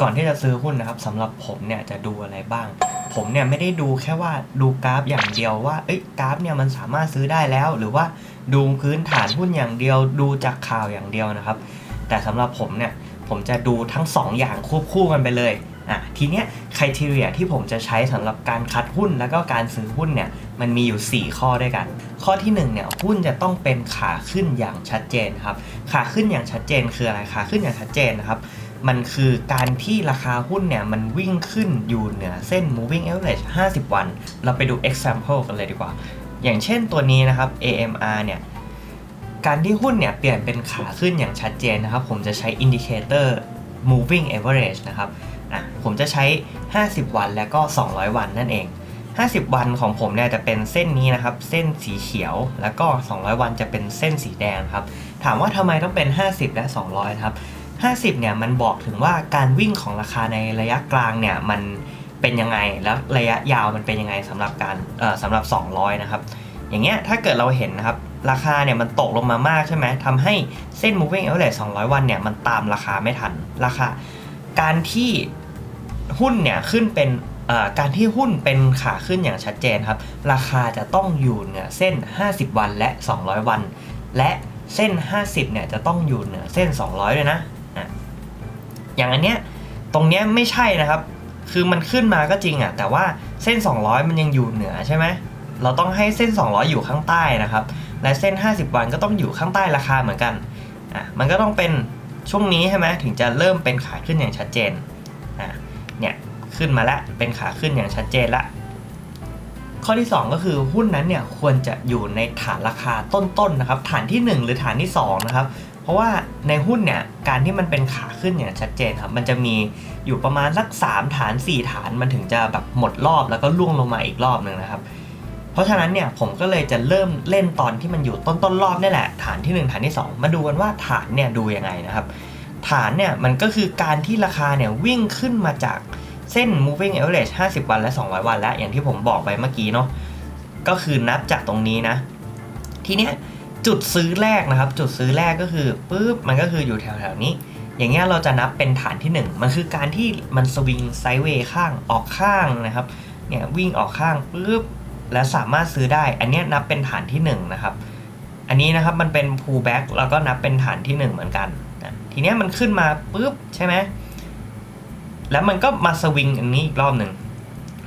ก่อนที่จะซื้อหุ้นนะครับสำหรับผมเนี่ยจะดูอะไรบ้าง ผมเนี่ยไม่ได้ดูแค่ว่าดูกราฟอย่างเดียวว่าเอ้ยกราฟเนี่ยมันสามารถซื้อได้แล้ว หรือว่าดูพื้นฐานหุ้นอย่างเดียว ดูจากข่าวอย่างเดียวนะครับ แต่สำหรับผมเนี่ยผมจะดูทั้ง 2 อย่างควบคู่กันไปเลยอะทีเนี้ยคุณทีเรียที่ผมจะใช้สำหรับการคัดหุ้นแล้วก็การซื้อหุ้นเนี่ยมันมีอยู่ 4 ข้อด้วยกัน ข้อที่1เนี่ยหุ้นจะต้องเป็นขาขึ้นอย่างชัดเจนครับขาขึ้นอย่างชัดเจนคืออะไรขาขึ้นอย่างชัดเจนนะครับ มันคือการที่ราคาหุ้นเนี่ย มันวิ่งขึ้นอยู่เหนือเส้น moving average 50 วัน เราไปดู example กันเลยดีกว่า อย่างเช่นตัวนี้นะครับ AMR เนี่ย การที่หุ้นเนี่ย เปลี่ยนเป็นขาขึ้นอย่างชัดเจนนะครับ ผมจะใช้ indicator moving average นะครับอะผมจะใช้ 50 วันแล้วก็ 200 วันนั่นเอง 50 วันของผมเนี่ยจะเป็นเส้นนี้นะครับ เส้นสีเขียว แล้วก็ 200 วันจะเป็นเส้นสีแดงครับ ถามว่าทำไมต้องเป็น 50 และ 200 ครับ 50เนี่ยมันบอกถึงว่าการวิ่งของราคาในระยะกลางเนี่ยมันเป็นยังไงแล้วระยะยาวมันเป็นยังไงสำหรับการเอ่อสำหรับ 200 นะครับ อย่างเงี้ยถ้าเกิดเราเห็นนะครับราคาเนี่ยมันตกลงมามากใช่ไหมทำให้เส้น moving average 200 วันเนี่ยมันตามราคาไม่ทันราคา การที่หุ้นเนี่ยขึ้นเป็นเอ่อการที่หุ้นเป็นขาขึ้นอย่างชัดเจนครับ ราคาจะต้องอยู่เหนือเส้น 50 วันและ 200 วัน และเส้น 50เนี่ยจะต้องอยู่เหนือเส้น 200เลยนะ อย่างอันเนี้ยตรงเนี้ยไม่ใช่นะครับ คือมันขึ้นมาก็จริงอะแต่ว่าเส้น 200 มันยังอยู่เหนือใช่ไหมเราต้องให้เส้น 200 อยู่ข้างใต้นะครับ และเส้น 50 วันก็ต้องอยู่ข้างใต้ราคาเหมือนกันอะมันก็ต้องเป็นช่วงนี้ใช่ไหมถึงจะเริ่มเป็นขาขึ้นอย่างชัดเจนอะเนี่ยขึ้นมาแล้วเป็นขาขึ้นอย่างชัดเจนละข้อที่ 2 ก็คือหุ้นนั้นเนี่ยควรจะอยู่ในฐานราคาต้นๆนะครับ ฐานที่ 1 หรือฐานที่2นะครับ ราะว่าในหุ้นเนี่ยการที่มันเป็นขาขึ้นอย่างชัดเจนครับมันจะมีอยู่ประมาณสัก 3 ฐาน 4 ฐานมันถึงจะแบบหมดรอบแล้วก็ล่วงลงมาอีกรอบหนึ่งนะครับ เพราะฉะนั้นเนี่ยผมก็เลยจะเริ่มเล่นตอนที่มันอยู่ต้นต้นรอบนี่แหละ ฐานที่ 1 ฐานที่ 2 มาดูกันว่าฐานเนี่ยดูยังไงนะครับ ฐานเนี่ยมันก็คือการที่ราคาเนี่ยวิ่งขึ้นมาจากเส้น moving average 50 วันและ 200 วันแล้ว อย่างที่ผมบอกไปเมื่อกี้เนาะก็คือนับจากตรงนี้นะ ทีเนี้ย จุดซื้อแรกนะครับ จุดซื้อแรกก็คือปุ๊บมันก็คืออยู่แถวๆนี้ อย่างเงี้ยเราจะนับเป็นฐานที่ 1 มันคือการที่มันสวิงไซด์เวย์ข้างออกข้างนะครับเนี่ยวิ่งออกข้างปุ๊บและสามารถซื้อได้ อันเนี้ยนับเป็นฐานที่1นะครับ อันนี้นะครับมันเป็น pullback แล้วก็นับเป็นฐานที่ 1 เหมือนกันนะทีเนี้ยมันขึ้นมาปุ๊บใช่ไหมแล้วมันก็มาสวิงอันนี้อีกรอบหนึ่ง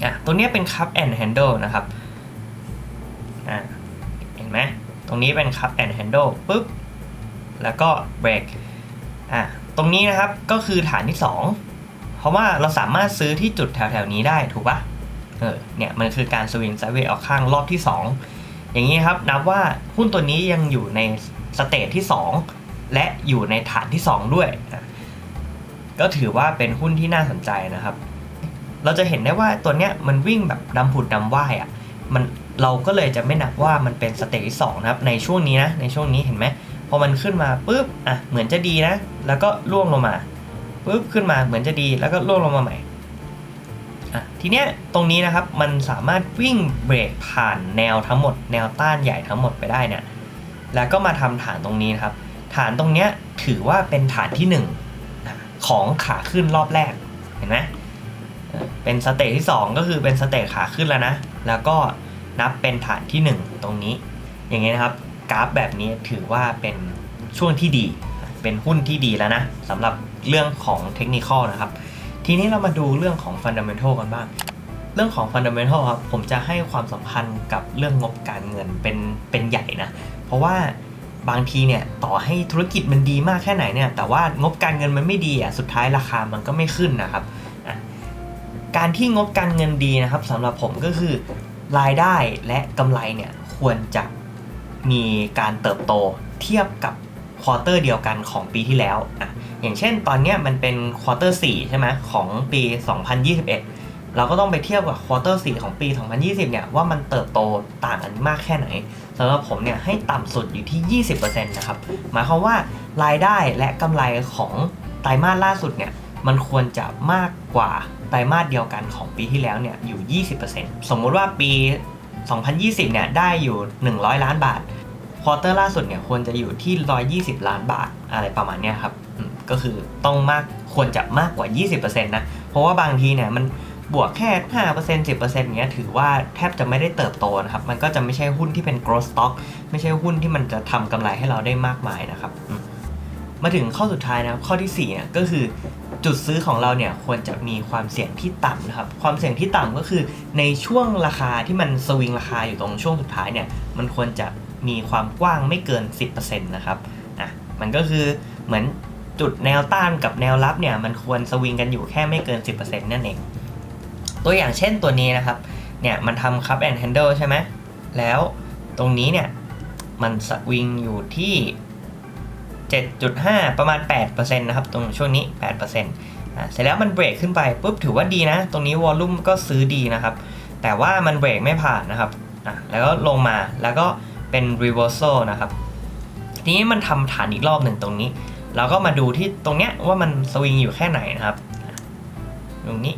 อะตัวเนี้ยเป็น cup and handle นะครับอะเห็นไหม รงนี้เป็น cup and handle ปุ๊บ แล้วก็ break อะตรงนี้นะครับก็คือฐานที่ 2 เพราะว่าเราสามารถซื้อที่จุดแถวๆนี้ได้ถูกปะเออเนี่ยมันคือการสวิงไซด์เวย์ออกข้างรอบที่ 2 อย่างนี้ครับนับว่าหุ้นตัวนี้ยังอยู่ในสเตจที่ 2 และอยู่ในฐานที่ 2 ด้วย ก็ถือว่าเป็นหุ้นที่น่าสนใจนะครับ เราจะเห็นได้ว่าตัวเนี้ยมันวิ่งแบบดำผุดดำว่ายอะมัน เราก็เลยจะไม่นับว่ามันเป็นสเตจที่สองนะครับในช่วงนี้นะในช่วงนี้เห็นไหมพอมันขึ้นมาปุ๊บอะเหมือนจะดีนะ แล้วก็ล่วงลงมาปุ๊บขึ้นมาเหมือนจะดีแล้วก็ล่วงลงมาใหม่อะทีเนี้ยตรงนี้นะครับมันสามารถวิ่งเบรกผ่านแนวทั้งหมด แนวต้านใหญ่ทั้งหมดไปได้เนี่ยแล้วก็มาทำฐานตรงนี้นะครับ ฐานตรงเนี้ยถือว่าเป็นฐานที่หนึ่งอะของขาขึ้นรอบแรกเห็นไหมเออเป็นสเตจที่สองก็คือเป็นสเตจขาขึ้นแล้วนะ แล้วก็ นับเป็นฐานที่ 1 ตรงนี้ อย่างเงี้ยนะครับกราฟแบบนี้ถือว่าเป็นช่วงที่ดี เป็นหุ้นที่ดีแล้วนะสำหรับเรื่องของเทคนิคนะครับ ทีนี้เรามาดูเรื่องของฟันดัมเ n ทัลกันบ้าง เรื่องของฟันดัมเ n ทัลครับผมจะให้ความสำคัญกับเรื่องงบการเงินเป็นเป็นใหญ่นะ เพราะว่าบางทีเนี่ยต่อให้ธุรกิจมันดีมากแค่ไหนเนี่ยแต่ว่างบการเงินมันไม่ดีอะสุดท้ายราคามันก็ไม่ขึ้นนะครับการที่งบการเงินดีนะครับสำหรับผมก็คือ รายได้และกำไรเนี่ยควรจะมีการเติบโตเทียบกับควอเตอร์เดียวกันของปีที่แล้วอะอย่างเช่นตอนเนี้ยมันเป็นควอเตอร์4ใช่ไหมของปี 2021 เราก็ต้องไปเทียบกับควอเตอร์4ของปี 2020 เนี่ยว่ามันเติบโตต่างกันมากแค่ไหนสำหรับผมเนี่ยให้ต่ำสุดอยู่ที่ 20%นะครับ หมายความว่ารายได้และกำไรของไตรมาสล่าสุดเนี่ย มันควรจะมากกว่าไตรมาสเดียวกันของปีที่แล้วเนี่ยอยู่ 20%สมมุติว่าปี 2020 เนี่ยได้อยู่ 100 ล้านบาท ควอเตอร์ล่าสุดเนี่ยควรจะอยู่ที่ 120 ล้านบาทอะไรประมาณเนี้ยครับ ก็คือต้องมากควรจะมากกว่า 20%นะ เพราะว่าบางทีเนี่ยมันบวกแค่ 5% 10%อย่างเงี้ยถือว่าแทบจะไม่ได้เติบโตนะครับ มันก็จะไม่ใช่หุ้นที่เป็น growth stock ไม่ใช่หุ้นที่มันจะทำกำไรให้เราได้มากมายนะครับ มาถึงข้อสุดท้ายนะครับข้อที่4เนี่ยก็คือ จุดซื้อของเราเนี่ยควรจะมีความเสี่ยงที่ต่ำนะครับ ความเสี่ยงที่ต่ำก็คือในช่วงราคาที่มันสวิงราคาอยู่ตรงช่วงสุดท้ายเนี่ยมันควรจะมีความกว้างไม่เกิน 10%นะครับอะมันก็คือเหมือนจุดแนวต้านกับแนวรับเนี่ยมันควรสวิงกันอยู่แค่ไม่เกิน 10%นั่นเอง ตัวอย่างเช่นตัวนี้นะครับเนี่ยมันทำคัพแอนด์แฮนเดิลใช่ไหมแล้วตรงนี้เนี่ยมันสวิงอยู่ที่ 7.5 ประมาณ 8%นะครับ ตรงช่วงนี้ 8%อะเสร็จแล้วมันเบรกขึ้นไปปุ๊บถือว่าดีนะ ตรงนี้วอลลุ่มก็ซื้อดีนะครับ แต่ว่ามันเบรกไม่ผ่านนะครับอะแล้วก็ลงมาแล้วก็เป็น reversal นะครับ ทีนี้มันทำฐานอีกรอบหนึ่งตรงนี้ เราก็มาดูที่ตรงเนี้ยว่ามันสวิงอยู่แค่ไหนนะครับ ตรงนี้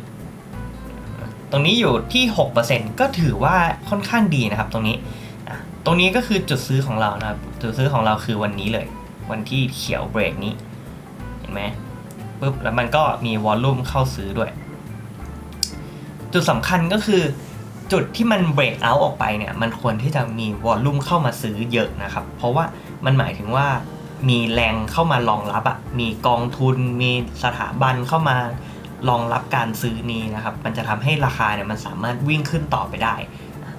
ตรงนี้อยู่ที่ 6%ก็ถือว่าค่อนข้างดีนะครับตรงนี้ ตรงนี้ก็คือจุดซื้อของเรานะครับ จุดซื้อของเราคือวันนี้เลย วันที่เขียวเบรกนี้ เห็นไหมปุ๊บแล้วมันก็มีวอลลุ่มเข้าซื้อด้วย จุดสำคัญก็คือจุดที่มันเบรกเอาท์ออกไปเนี่ย มันควรที่จะมีวอลลุ่มเข้ามาซื้อเยอะนะครับ เพราะว่ามันหมายถึงว่ามีแรงเข้ามารองรับอะมีกองทุน มีสถาบันเข้ามารองรับการซื้อนี้นะครับ มันจะทำให้ราคาเนี่ยมันสามารถวิ่งขึ้นต่อไปได้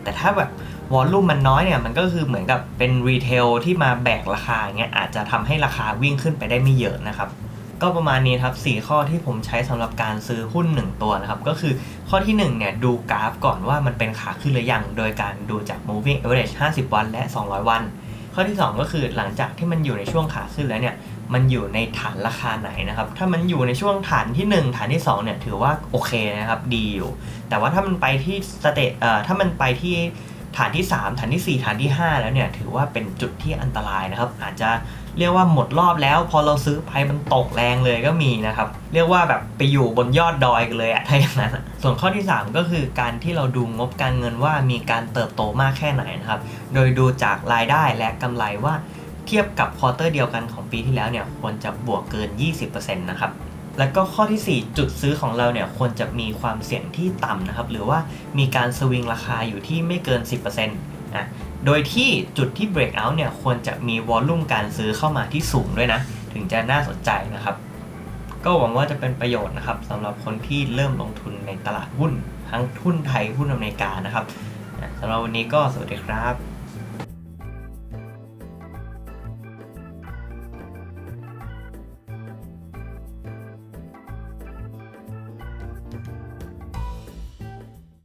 แต่ถ้าแบบ วอลลุ่มมันน้อยเนี่ยมันก็คือเหมือนกับเป็นรีเทลที่มาแบกราคาอย่างเงี้ยอาจจะทำให้ราคาวิ่งขึ้นไปได้ไม่เยอะนะครับ ก็ประมาณนี้ครับ 4 ข้อที่ผมใช้สำหรับการซื้อหุ้น 1 ตัวนะครับ ก็คือข้อที่1เนี่ยดูกราฟก่อนว่ามันเป็นขาขึ้นหรือยัง โดยการดูจาก moving average 50 วันและ 200 วัน ข้อที่ 2 ก็คือหลังจากที่มันอยู่ในช่วงขาขึ้นแล้วเนี่ยมันอยู่ในฐานราคาไหนนะครับ ถ้ามันอยู่ในช่วงฐานที่ 1 ฐานที่2เนี่ยถือว่าโอเคนะครับดีอยู่ แต่ว่าถ้ามันไปที่สเตตเอ่อถ้ามันไปที่ ฐานที่ 3 ฐานที่ 4 ฐานที่ 5 แล้วเนี่ยถือว่าเป็นจุดที่อันตรายนะครับ อาจจะเรียกว่าหมดรอบแล้ว พอเราซื้อไปมันตกแรงเลยก็มีนะครับ เรียกว่าแบบไปอยู่บนยอดดอยกันเลยอะถ้าอย่างนั้น ส่วนข้อที่ 3 ก็คือการที่เราดูงบการเงินว่ามีการเติบโตมากแค่ไหนนะครับ โดยดูจากรายได้และกำไรว่าเทียบกับควอเตอร์เดียวกันของปีที่แล้วเนี่ยควรจะบวกเกิน 20%นะครับ แล้วก็ข้อที่ 4 จุดซื้อของเราเนี่ยควรจะมีความเสี่ยงที่ต่ำนะครับ หรือว่ามีการสวิงราคาอยู่ที่ไม่เกิน 10%อะโดยที่จุดที่ breakout เนี่ยควรจะมีวอลลุ่มการซื้อเข้ามาที่สูงด้วยนะ ถึงจะน่าสนใจนะครับ ก็หวังว่าจะเป็นประโยชน์นะครับสำหรับคนที่เริ่มลงทุนในตลาดหุ้น ทั้งหุ้นไทยหุ้นอเมริกานะครับสำหรับวันนี้ก็สวัสดีครับ